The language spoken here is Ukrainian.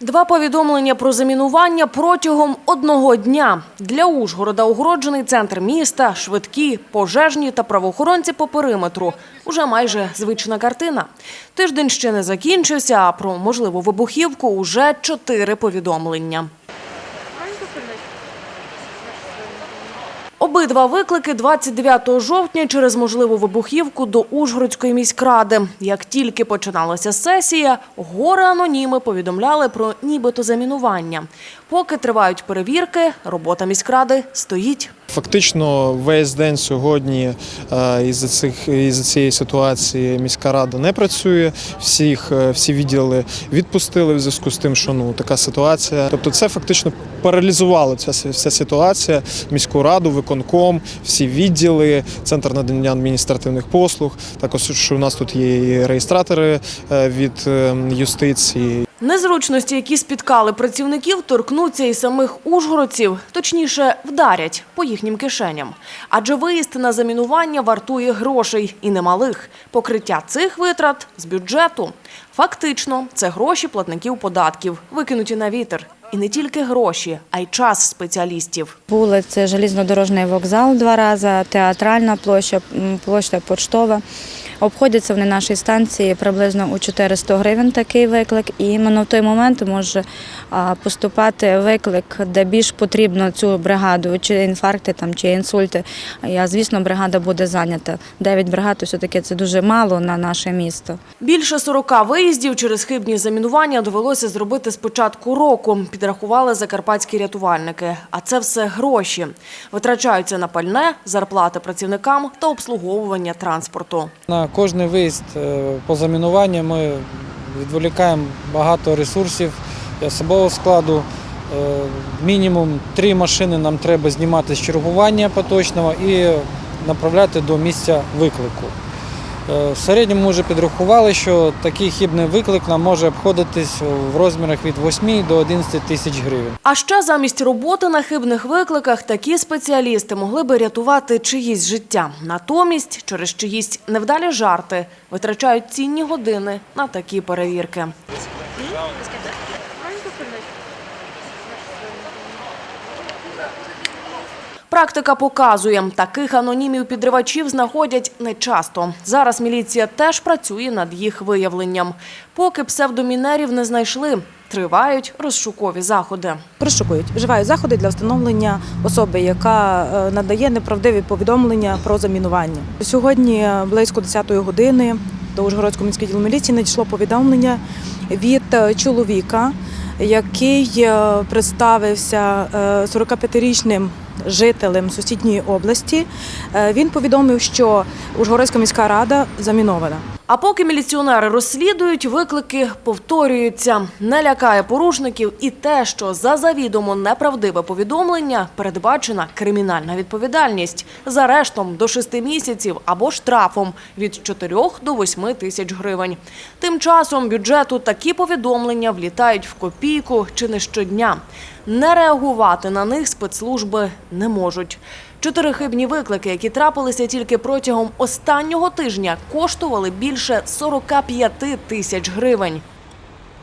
Два повідомлення про замінування протягом одного дня. Для Ужгорода огороджений центр міста, швидкі, пожежні та правоохоронці по периметру. Уже майже звична картина. Тиждень ще не закінчився, а про можливу вибухівку уже чотири повідомлення. Обидва виклики 29 жовтня через можливу вибухівку до Ужгородської міськради. Як тільки починалася сесія, гори аноніми повідомляли про нібито замінування. Поки тривають перевірки, робота міськради стоїть. Фактично весь день сьогодні е, із-за цих із цієї ситуації міська рада не працює. Всіх е, всі відділи відпустили в зв'язку з тим, що ну така ситуація. Тобто, це фактично паралізувало ця вся ситуація. Міську раду, виконком, всі відділи, центр надання адміністративних послуг. Також у нас тут є і реєстратори е, від е, юстиції. Незручності, які спіткали працівників, торкнуться і самих ужгородців, точніше, вдарять по їхнім кишеням. Адже виїзд на замінування вартує грошей і немалих. Покриття цих витрат з бюджету. Фактично, це гроші платників податків, викинуті на вітер. І не тільки гроші, а й час спеціалістів. Були це желізнодорожний вокзал два рази, театральна площа, площа поштова. Обходяться вони нашій станції приблизно у 400 гривень такий виклик. І іменно в той момент може поступати виклик, де більш потрібно цю бригаду, чи інфаркти там, чи інсульти. А звісно, бригада буде зайнята. Дев'ять бригад, все-таки це дуже мало на наше місто. Більше 40 виїздів через хибні замінування довелося зробити з початку року, підрахували закарпатські рятувальники. А це все гроші. Витрачаються на пальне, зарплати працівникам та обслуговування транспорту. На кожний виїзд е, по замінуванню ми відволікаємо багато ресурсів і особового складу. Е, Мінімум три машини нам треба знімати з чергування поточного і направляти до місця виклику. Е, В середньому ми вже підрахували, що такий хібний виклик нам може обходитись в розмірах від 8 до 11 тисяч гривень. А ще замість роботи на хибних викликах такі спеціалісти могли би рятувати чиїсь життя. Натомість, через чиїсь невдалі жарти, витрачають цінні години на такі перевірки. Практика показує, таких анонімів підривачів знаходять нечасто. Зараз міліція теж працює над їх виявленням. Поки псевдомінерів не знайшли, тривають розшукові заходи. розшукують, вживають заходи для встановлення особи, яка е, надає неправдиві повідомлення про замінування. Сьогодні е, близько 10-ї години до Ужгородського міського ділу міліції надійшло повідомлення від е, чоловіка, який представився е, 45-річним жителем сусідньої області. Е, Він повідомив, що Ужгородська міська рада замінована. А поки міліціонери розслідують, виклики повторюються. Не лякає порушників і те, що за завідомо неправдиве повідомлення передбачена кримінальна відповідальність за арештом до 6 місяців або штрафом від 4 до 8 тисяч гривень. Тим часом бюджету такі повідомлення влітають в копійку чи не щодня. Не реагувати на них спецслужби не можуть. Чотири хибні виклики, які трапилися тільки протягом останнього тижня, коштували більше 45 тисяч гривень.